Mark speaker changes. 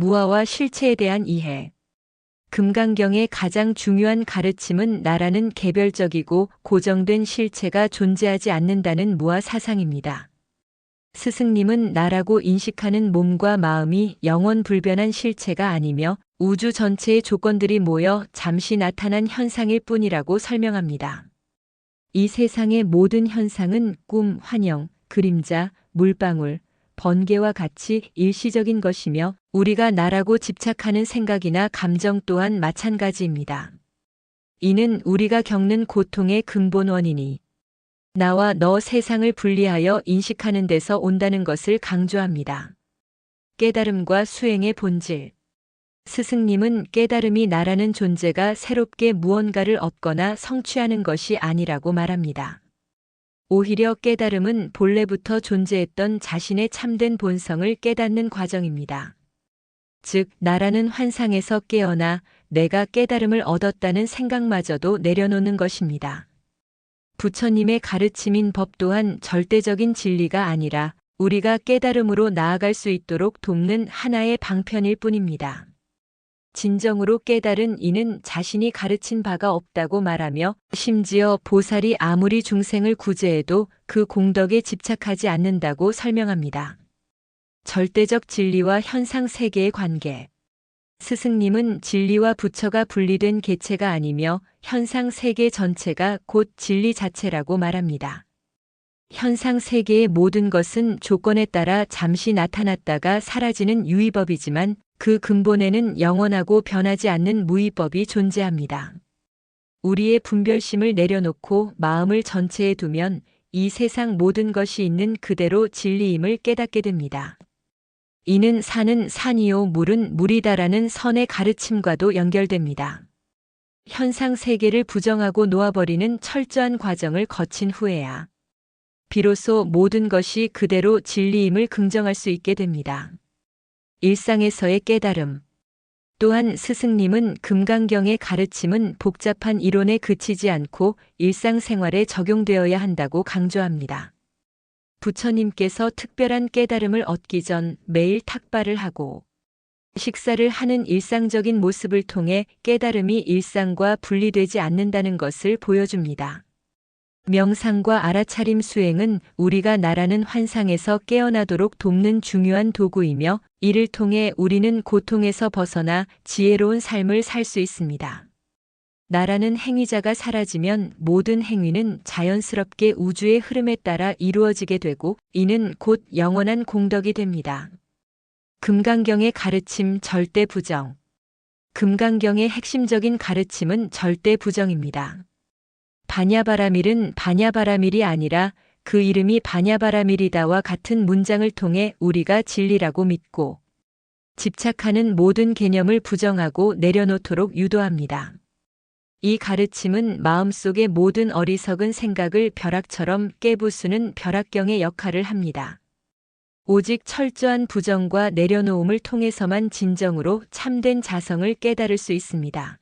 Speaker 1: 무아와 실체에 대한 이해. 금강경의 가장 중요한 가르침은 나라는 개별적이고 고정된 실체가 존재하지 않는다는 무아 사상입니다. 스승님은 나라고 인식하는 몸과 마음이 영원 불변한 실체가 아니며 우주 전체의 조건들이 모여 잠시 나타난 현상일 뿐이라고 설명합니다. 이 세상의 모든 현상은 꿈, 환영, 그림자, 물방울, 번개와 같이 일시적인 것이며 우리가 나라고 집착하는 생각이나 감정 또한 마찬가지입니다. 이는 우리가 겪는 고통의 근본 원인이 나와 너 세상을 분리하여 인식하는 데서 온다는 것을 강조합니다. 깨달음과 수행의 본질. 스승님은 깨달음이 나라는 존재가 새롭게 무언가를 얻거나 성취하는 것이 아니라고 말합니다. 오히려 깨달음은 본래부터 존재했던 자신의 참된 본성을 깨닫는 과정입니다. 즉, 나라는 환상에서 깨어나 내가 깨달음을 얻었다는 생각마저도 내려놓는 것입니다. 부처님의 가르침인 법 또한 절대적인 진리가 아니라 우리가 깨달음으로 나아갈 수 있도록 돕는 하나의 방편일 뿐입니다. 진정으로 깨달은 이는 자신이 가르친 바가 없다고 말하며 심지어 보살이 아무리 중생을 구제해도 그 공덕에 집착하지 않는다고 설명합니다. 절대적 진리와 현상 세계의 관계. 스승님은 진리와 부처가 분리된 개체가 아니며 현상 세계 전체가 곧 진리 자체라고 말합니다. 현상 세계의 모든 것은 조건에 따라 잠시 나타났다가 사라지는 유의법이지만 그 근본에는 영원하고 변하지 않는 무의법이 존재합니다. 우리의 분별심을 내려놓고 마음을 전체에 두면 이 세상 모든 것이 있는 그대로 진리임을 깨닫게 됩니다. 이는 산은 산이요 물은 물이다라는 선의 가르침과도 연결됩니다. 현상 세계를 부정하고 놓아버리는 철저한 과정을 거친 후에야 비로소 모든 것이 그대로 진리임을 긍정할 수 있게 됩니다. 일상에서의 깨달음. 또한 스승님은 금강경의 가르침은 복잡한 이론에 그치지 않고 일상생활에 적용되어야 한다고 강조합니다. 부처님께서 특별한 깨달음을 얻기 전 매일 탁발을 하고 식사를 하는 일상적인 모습을 통해 깨달음이 일상과 분리되지 않는다는 것을 보여줍니다. 명상과 알아차림 수행은 우리가 나라는 환상에서 깨어나도록 돕는 중요한 도구이며 이를 통해 우리는 고통에서 벗어나 지혜로운 삶을 살 수 있습니다. 나라는 행위자가 사라지면 모든 행위는 자연스럽게 우주의 흐름에 따라 이루어지게 되고 이는 곧 영원한 공덕이 됩니다. 금강경의 가르침 절대 부정. 금강경의 핵심적인 가르침은 절대 부정입니다. 바냐바라밀은 바냐바라밀이 아니라 그 이름이 바냐바라밀이다와 같은 문장을 통해 우리가 진리라고 믿고 집착하는 모든 개념을 부정하고 내려놓도록 유도합니다. 이 가르침은 마음속의 모든 어리석은 생각을 벼락처럼 깨부수는 벼락경의 역할을 합니다. 오직 철저한 부정과 내려놓음을 통해서만 진정으로 참된 자성을 깨달을 수 있습니다.